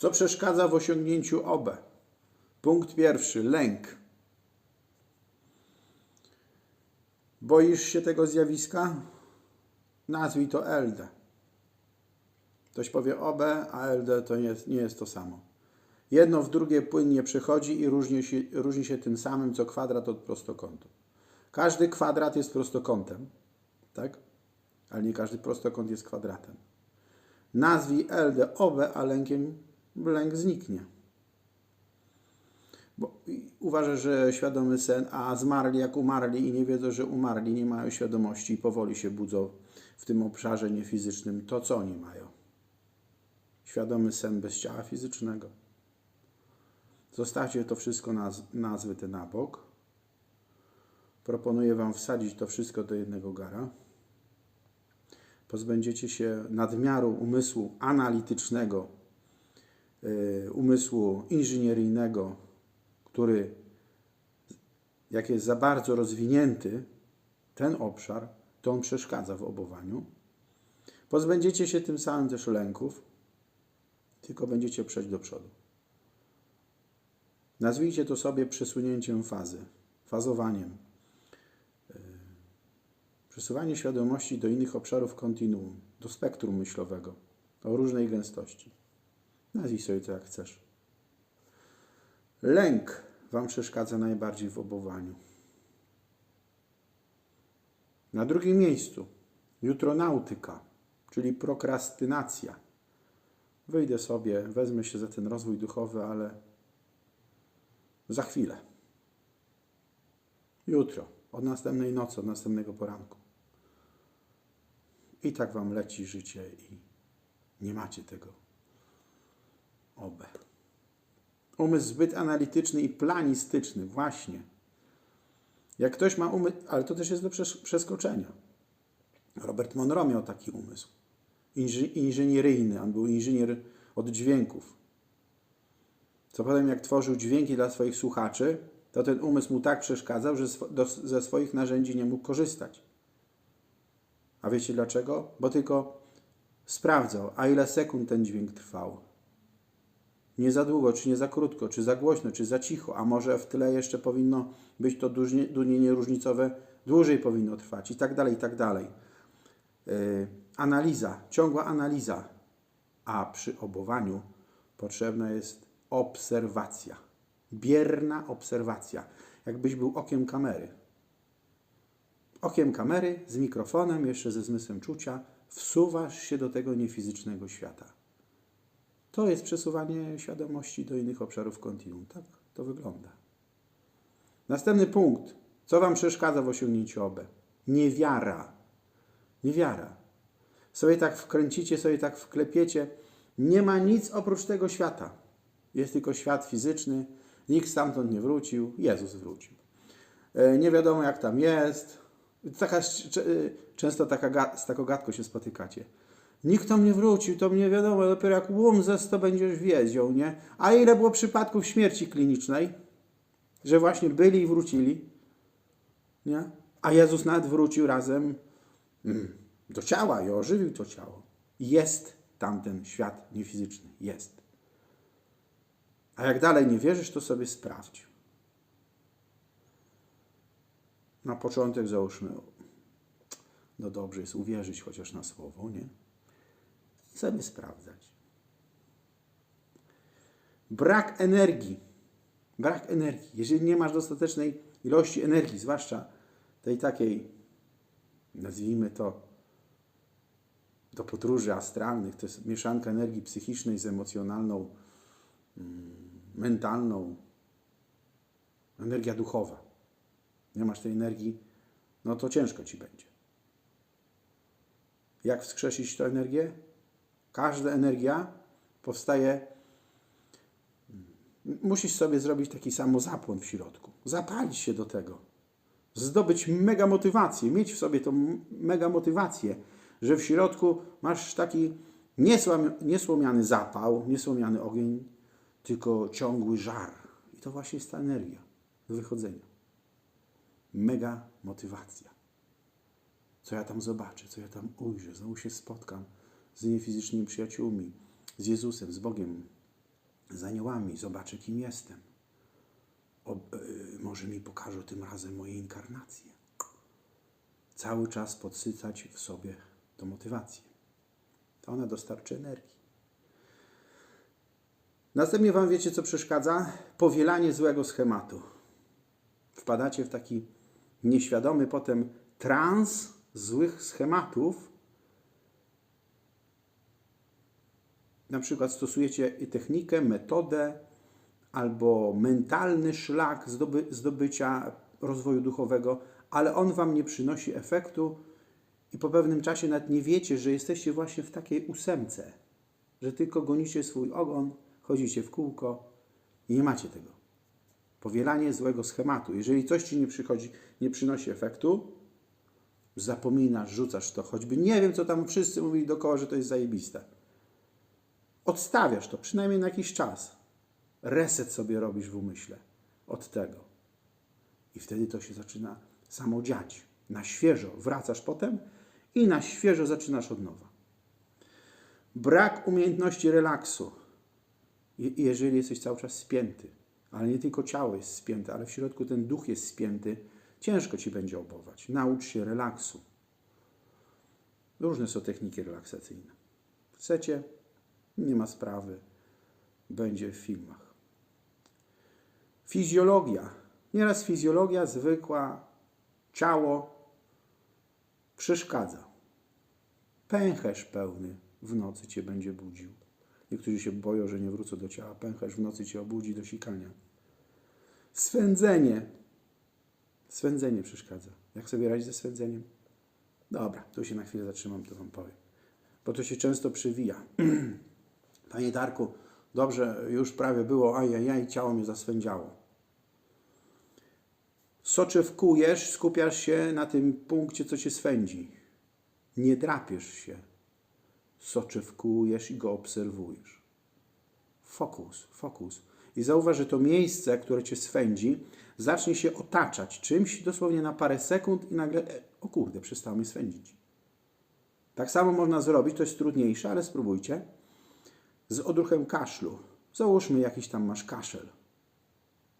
Co przeszkadza w osiągnięciu OB? Punkt pierwszy lęk. Boisz się tego zjawiska? Nazwij to LD. Ktoś powie OB, a LD to nie nie jest to samo. Jedno w drugie płynnie przechodzi i różni się, różni się tym samym, co kwadrat od prostokątu. Każdy kwadrat jest prostokątem, tak? Ale nie każdy prostokąt jest kwadratem. Nazwij LD OB, a lękiem lęk zniknie. Bo i uważasz, że świadomy sen, a zmarli jak umarli i nie wiedzą, że umarli, nie mają świadomości i powoli się budzą w tym obszarze niefizycznym. To co oni mają? Świadomy sen bez ciała fizycznego. Zostawcie to wszystko, naz nazwy te na bok. Proponuję Wam wsadzić to wszystko do jednego gara. Pozbędziecie się nadmiaru umysłu analitycznego, umysłu inżynieryjnego, który, jak jest za bardzo rozwinięty, ten obszar, to on przeszkadza w obowaniu. Pozbędziecie się tym samym też lęków, tylko będziecie przejść do przodu. Nazwijcie to sobie przesunięciem fazy, fazowaniem. Yy, Przesuwanie świadomości do innych obszarów kontinuum, do spektrum myślowego o różnej gęstości. Nazwij sobie to jak chcesz. Lęk Wam przeszkadza najbardziej w obowaniu. Na drugim miejscu jutronautyka, czyli prokrastynacja. Wyjdę sobie, wezmę się za ten rozwój duchowy, ale za chwilę. Jutro, od następnej nocy, od następnego poranku. I tak Wam leci życie i nie macie tego. Obe. Umysł zbyt analityczny i planistyczny, właśnie. Jak ktoś ma umysł, ale to też jest do przes- przeskoczenia. Robert Monroe miał taki umysł. Inży, inżynieryjny, on był inżynier od dźwięków. Co potem, jak tworzył dźwięki dla swoich słuchaczy, to ten umysł mu tak przeszkadzał, że swo- do, ze swoich narzędzi nie mógł korzystać. A wiecie dlaczego? Bo tylko sprawdzał, a ile sekund ten dźwięk trwał. Nie za długo, czy nie za krótko, czy za głośno, czy za cicho, a może w tle jeszcze powinno być to dudnienie różnicowe, dłużej powinno trwać i tak dalej, i tak dalej. Yy, analiza, ciągła analiza, a przy obowaniu potrzebna jest obserwacja. Bierna obserwacja, jakbyś był okiem kamery. Okiem kamery, z mikrofonem, jeszcze ze zmysłem czucia, wsuwasz się do tego niefizycznego świata. To jest przesuwanie świadomości do innych obszarów kontinuum. Tak to wygląda. Następny punkt. Co Wam przeszkadza w osiągnięciu OB? Niewiara. Niewiara. Sobie tak wkręcicie, sobie tak wklepiecie. Nie ma nic oprócz tego świata. Jest tylko świat fizyczny. Nikt stamtąd nie wrócił. Jezus wrócił. E, Nie wiadomo jak tam jest. Taka, cze- często taka, z taką gadką się spotykacie. Nikt tam nie wrócił, to mnie wiadomo, dopiero jak łomzes to będziesz wiedział, nie? A ile było przypadków śmierci klinicznej, że właśnie byli i wrócili, nie? A Jezus nawet wrócił razem mm, do ciała i ożywił to ciało. Jest tamten świat niefizyczny, jest. A jak dalej nie wierzysz, to sobie sprawdź. Na początek załóżmy, no dobrze jest uwierzyć chociaż na słowo, nie? Sobie sprawdzać. Brak energii. Brak energii. Jeżeli nie masz dostatecznej ilości energii, zwłaszcza tej takiej, nazwijmy to, do podróży astralnych, to jest mieszanka energii psychicznej z emocjonalną, mm, mentalną, energia duchowa. Nie masz tej energii, no to ciężko ci będzie. Jak wskrzesić tę energię? Każda energia powstaje. Musisz sobie zrobić taki samozapłon w środku. Zapalić się do tego. Zdobyć mega motywację, mieć w sobie tą mega motywację, że w środku masz taki niesłomiany zapał, niesłomiany ogień, tylko ciągły żar. I to właśnie jest ta energia do wychodzenia. Mega motywacja co ja tam zobaczę, co ja tam ujrzę. Znowu się spotkam z niefizycznymi przyjaciółmi, z Jezusem, z Bogiem. z aniołami, zobaczę, kim jestem. O, y, może mi pokażą tym razem moje inkarnacje. Cały czas podsycać w sobie tą motywację. To ona dostarczy energii. Następnie Wam wiecie, co przeszkadza? Powielanie złego schematu. Wpadacie w taki nieświadomy potem trans złych schematów. Na przykład stosujecie technikę, metodę albo mentalny szlak zdoby, zdobycia rozwoju duchowego, ale on Wam nie przynosi efektu i po pewnym czasie nawet nie wiecie, że jesteście właśnie w takiej ósemce, że tylko gonicie swój ogon, chodzicie w kółko i nie macie tego. Powielanie złego schematu. Jeżeli coś Ci nie przychodzi, nie przynosi efektu, zapominasz, rzucasz to, choćby nie wiem, co tam wszyscy mówili dookoła, że to jest zajebiste. Odstawiasz to, przynajmniej na jakiś czas. Reset sobie robisz w umyśle od tego. I wtedy to się zaczyna samo dziać. Na świeżo wracasz potem i na świeżo zaczynasz od nowa. Brak umiejętności relaksu. Je- Jeżeli jesteś cały czas spięty, ale nie tylko ciało jest spięte, ale w środku ten duch jest spięty, ciężko ci będzie obować. Naucz się relaksu. Różne są techniki relaksacyjne. Chcecie? Nie ma sprawy. Będzie w filmach. Fizjologia. Nieraz fizjologia zwykła, ciało przeszkadza. Pęcherz pełny w nocy cię będzie budził. Niektórzy się boją, że nie wrócą do ciała. Pęcherz w nocy cię obudzi do sikania. Swędzenie. Swędzenie przeszkadza. Jak sobie radzić ze swędzeniem? Dobra, tu się na chwilę zatrzymam, to Wam powiem. Bo to się często przewija. Panie Darku, dobrze, już prawie było, ajajaj, ciało mnie zaswędziało. Soczewkujesz, skupiasz się na tym punkcie, co cię swędzi. Nie drapiesz się. Soczewkujesz i go obserwujesz. Fokus, fokus. I zauważ, że to miejsce, które cię swędzi, zacznie się otaczać czymś dosłownie na parę sekund i nagle, e, o kurde, przestało mnie swędzić. Tak samo można zrobić, to jest trudniejsze, ale spróbujcie. Z odruchem kaszlu. Załóżmy, jakiś tam masz kaszel.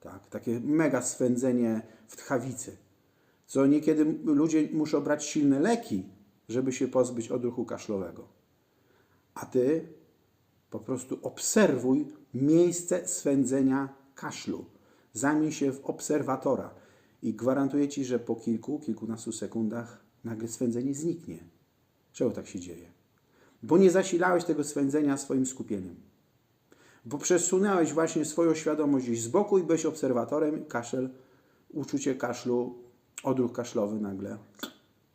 Tak, takie mega swędzenie w tchawicy. Co niekiedy ludzie muszą brać silne leki, żeby się pozbyć odruchu kaszlowego. A ty po prostu obserwuj miejsce swędzenia kaszlu. Zamień się w obserwatora i gwarantuję ci, że po kilku, kilkunastu sekundach nagle swędzenie zniknie. Czemu tak się dzieje? Bo nie zasilałeś tego swędzenia swoim skupieniem. Bo przesunąłeś właśnie swoją świadomość gdzieś z boku i byłeś obserwatorem, kaszel, uczucie kaszlu, odruch kaszlowy nagle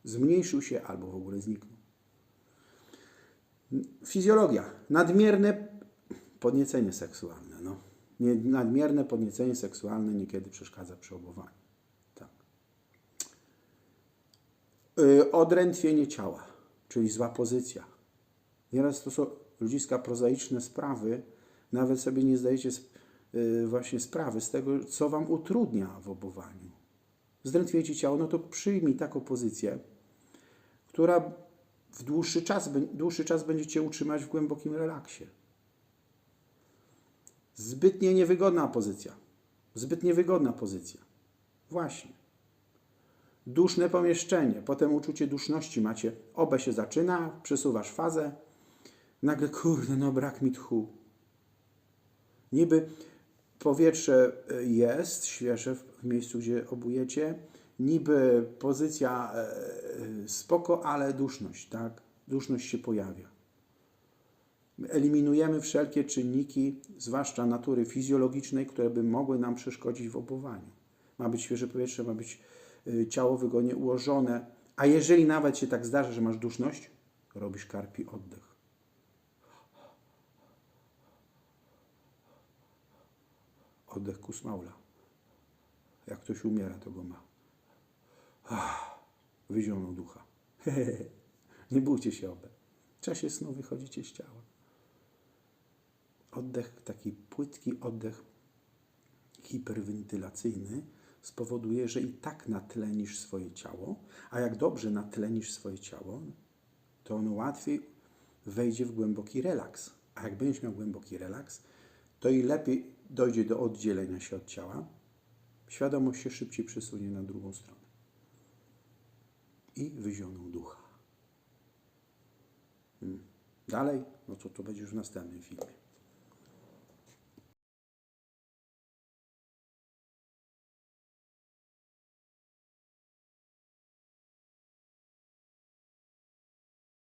zmniejszył się albo w ogóle zniknął. Fizjologia. Nadmierne podniecenie seksualne. No. Nie, nadmierne podniecenie seksualne niekiedy przeszkadza przy obowaniu. Tak. Yy, odrętwienie ciała, czyli zła pozycja. Nieraz to są ludziska prozaiczne sprawy, nawet sobie nie zdajecie yy, właśnie sprawy z tego, co wam utrudnia w obowaniu. Zdrętwiejecie ciało, no to przyjmij taką pozycję, która w dłuższy czas, dłuższy czas będzie Cię utrzymać w głębokim relaksie. Zbytnie niewygodna pozycja. Zbyt niewygodna pozycja. Właśnie. Duszne pomieszczenie, potem uczucie duszności macie. Obę się zaczyna, przesuwasz fazę. Nagle, kurde, no brak mi tchu. Niby powietrze y, jest świeże w miejscu, gdzie obujecie. Niby pozycja e, e, spoko, ale duszność, tak? Duszność się pojawia. Eliminujemy wszelkie czynniki, zwłaszcza natury fizjologicznej, które by mogły nam przeszkodzić w obowaniu. Ma być świeże powietrze, ma być ciało wygodnie ułożone. A jeżeli nawet się tak zdarza, że masz duszność, robisz karpi oddech. Oddech kusmaula. Jak ktoś umiera, to go ma. Ah, wyzionął ducha. Nie bójcie się obe. W czasie snu wychodzicie z ciała. Oddech, taki płytki oddech hiperwentylacyjny spowoduje, że i tak natlenisz swoje ciało, a jak dobrze natlenisz swoje ciało, to ono łatwiej wejdzie w głęboki relaks. A jak będziesz miał głęboki relaks, to i lepiej dojdzie do oddzielenia się od ciała. Świadomość się szybciej przesunie na drugą stronę. I wyzioną ducha. Hmm. Dalej, no to to będzie już w następnym filmie.